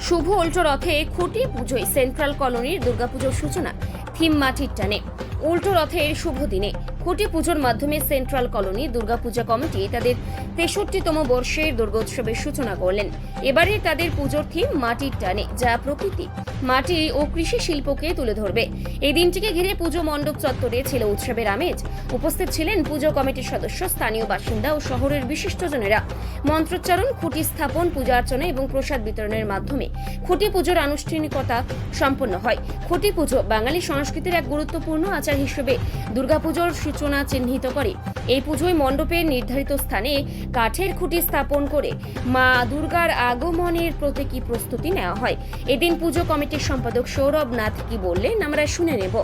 শুভ উল্টো রথে খুঁটি পুজোয় সেন্ট্রাল কলোনির দুর্গাপুজোর সূচনা। থিম মাটির টানে। উল্টো রথের শুভ দিনে খুঁটি পুজোর মাধ্যমে সেন্ট্রাল কলোনি, দুর্গাপূজা কমিটি তাদের তেষট্টিতম বর্ষের দুর্গোৎসবের সূচনা করলেন। এবারে তাদের পুজোর থিম মাটির টানে, যা প্রকৃতি, মাটি ও কৃষি শিল্পকে তুলে ধরবে। এই দিনটিকে ঘিরে পুজো মণ্ডপ চত্বরে ছিল উৎসবের আমেজ। উপস্থিত ছিলেন পুজো কমিটির সদস্য, স্থানীয় বাসিন্দা ও শহরের বিশিষ্টজনেরা। মন্ত্রোচ্চারণ, খুঁটি স্থাপন, পূজা অর্চনা এবং প্রসাদ বিতরণের মাধ্যমে খুঁটি পুজোর আনুষ্ঠানিকতা সম্পন্ন হয়। খুঁটি পুজো বাঙালি সংস্কৃতির এক গুরুত্বপূর্ণ আচার হিসেবে দুর্গাপুজোর সূচনা চিহ্নিত করে। এই পুজোয় মণ্ডপের নির্ধারিত স্থানে কাঠের খুঁটি স্থাপন করে মা দুর্গার আগমনের প্রতীকী প্রস্তুতি নেওয়া হয়। এদিন পুজো কমিটির সম্পাদক সৌরভ নাথ কি বললেন আমরা শুনে নেব।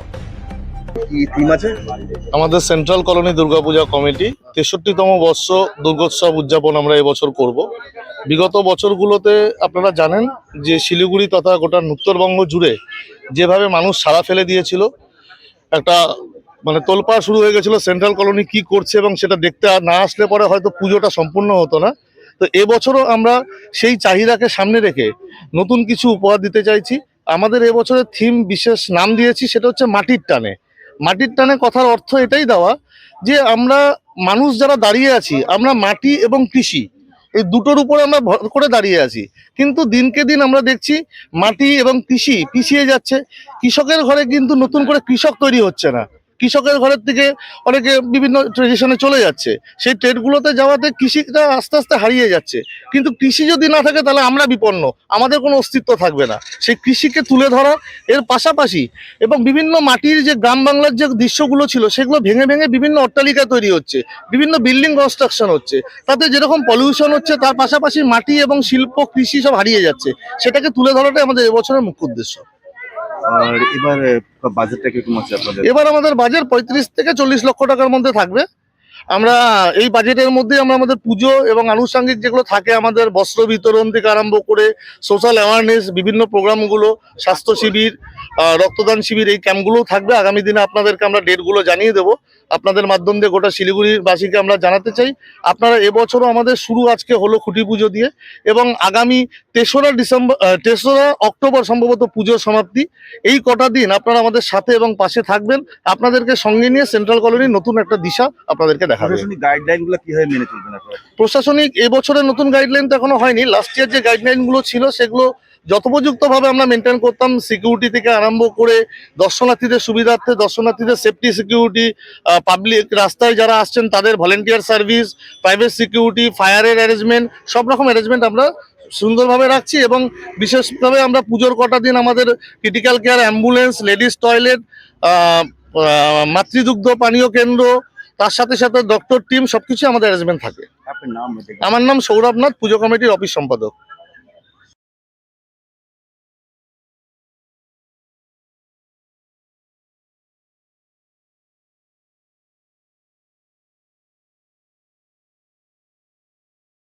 আমাদের সেন্ট্রাল কলোনি দুর্গাপূজা কমিটি তেষট্টিতম বর্ষ দুর্গোৎসব উদযাপন আমরা এবছর করব। বিগত বছরগুলোতে আপনারা জানেন যে শিলিগুড়ি তথা গোটা উত্তরবঙ্গ জুড়ে যেভাবে মানুষ সাড়া ফেলে দিয়েছিল, একটা মানে তোলপাড় শুরু হয়ে গেছিল সেন্ট্রাল কলোনি কি করছে এবং সেটা দেখতে না আসলে পরে হয়তো পুজোটা সম্পূর্ণ হতো না। তো এবছরও আমরা সেই চাহিদাকে সামনে রেখে নতুন কিছু উপহার দিতে চাইছি। আমাদের এবছরের থিম বিশেষ নাম দিয়েছি সেটা হচ্ছে মাটির টানে। মাটির টানে কথার অর্থ এটাই দেওয়া যে আমরা মানুষ যারা দাঁড়িয়ে আছি, আমরা মাটি এবং কৃষি এই দুটোর উপরে আমরা ভর করে দাঁড়িয়ে আছি। কিন্তু দিনকে দিন আমরা দেখছি মাটি এবং কৃষি পিছিয়ে যাচ্ছে। কৃষকের ঘরে কিন্তু নতুন করে কৃষক তৈরি হচ্ছে না। কৃষকের ঘরের থেকে অনেকে বিভিন্ন ট্রেডিশনে চলে যাচ্ছে। সেই ট্রেডগুলোতে যাওয়াতে কৃষিটা আস্তে আস্তে হারিয়ে যাচ্ছে। কিন্তু কৃষি যদি না থাকে, তাহলে আমরা বিপন্ন। আমাদের কোনো অস্তিত্ব থাকবে না। সেই কৃষিকে তুলে ধরা, এর পাশাপাশি এবং বিভিন্ন মাটির যে গ্রাম বাংলার যে দৃশ্যগুলো ছিল, সেগুলো ভেঙে ভেঙে বিভিন্ন অট্টালিকা তৈরি হচ্ছে। বিভিন্ন বিল্ডিং কনস্ট্রাকশন হচ্ছে। তাতে যেরকম পলিউশন হচ্ছে, তার পাশাপাশি মাটি এবং শিল্প, কৃষি সব হারিয়ে যাচ্ছে। সেটাকে তুলে ধরাটাই আমাদের এবছরের মুখ্য উদ্দেশ্য। আর এবার বাজেটটা কীরকম আছে আপনাদের? এবার আমাদের বাজেট পঁয়ত্রিশ থেকে চল্লিশ লক্ষ টাকার মধ্যে থাকবে। আমরা এই বাজেটের মধ্যে আমরা আমাদের পুজো এবং আনুষঙ্গিক যেগুলো থাকে, আমাদের বস্ত্র বিতরণ থেকে আরম্ভ করে সোশ্যাল অ্যাওয়ারনেস বিভিন্ন প্রোগ্রামগুলো, স্বাস্থ্য শিবির রক্তদান শিবির, এই ক্যাম্পগুলো থাকবে। আগামী দিনে আপনাদেরকে আমরা ডেটগুলো জানিয়ে দেবো। আপনাদের মাধ্যম দিয়ে গোটা শিলিগুড়ির বাসীকে আমরা জানাতে চাই। আপনারা এবছরও আমাদের শুরু আজকে হলো খুঁটি পুজো দিয়ে এবং আগামী তেসরা ডিসেম্বর তেসরা অক্টোবর সম্ভবত পুজোর সমাপ্তি। এই কটা দিন আপনারা আমাদের সাথে এবং পাশে থাকবেন। আপনাদেরকে সঙ্গে নিয়ে সেন্ট্রাল কলোনির নতুন একটা দিশা আপনাদেরকে দেখাবে প্রশাসনিক গাইডলাইনগুলো কীভাবে মেনে চলবেন আপনারা? প্রশাসনিক এবছরের নতুন গাইডলাইন তো এখনও হয়নি। লাস্ট ইয়ার যে গাইডলাইনগুলো ছিল সেগুলো যথোপযুক্ত ভাবে আমরা মেনটেন করতাম। সিকিউরিটি থেকে আরম্ভ করে দর্শনার্থীদের সুবিধার্থে দর্শনার্থীদের সেফটি সিকিউরিটি পাবলিক রাস্তায় যারা আসছেন তাদের ভলেন্টিয়ার সার্ভিস প্রাইভেট সিকিউরিটি ফায়ারের অ্যারেঞ্জমেন্ট সব রকম অ্যারেঞ্জমেন্ট আমরা সুন্দরভাবে রাখছি এবং বিশেষভাবে আমরা পুজোর কটা দিন আমাদের critical care ambulance ladies toilet মাতৃদুগ্ধ পানীয় কেন্দ্র তার সাথে সাথে ডক্টর টিম সবকিছু আমাদের অ্যারেঞ্জমেন্ট থাকে। আমার নাম সৌরভ নাথ পুজো কমিটির অফিস সম্পাদক।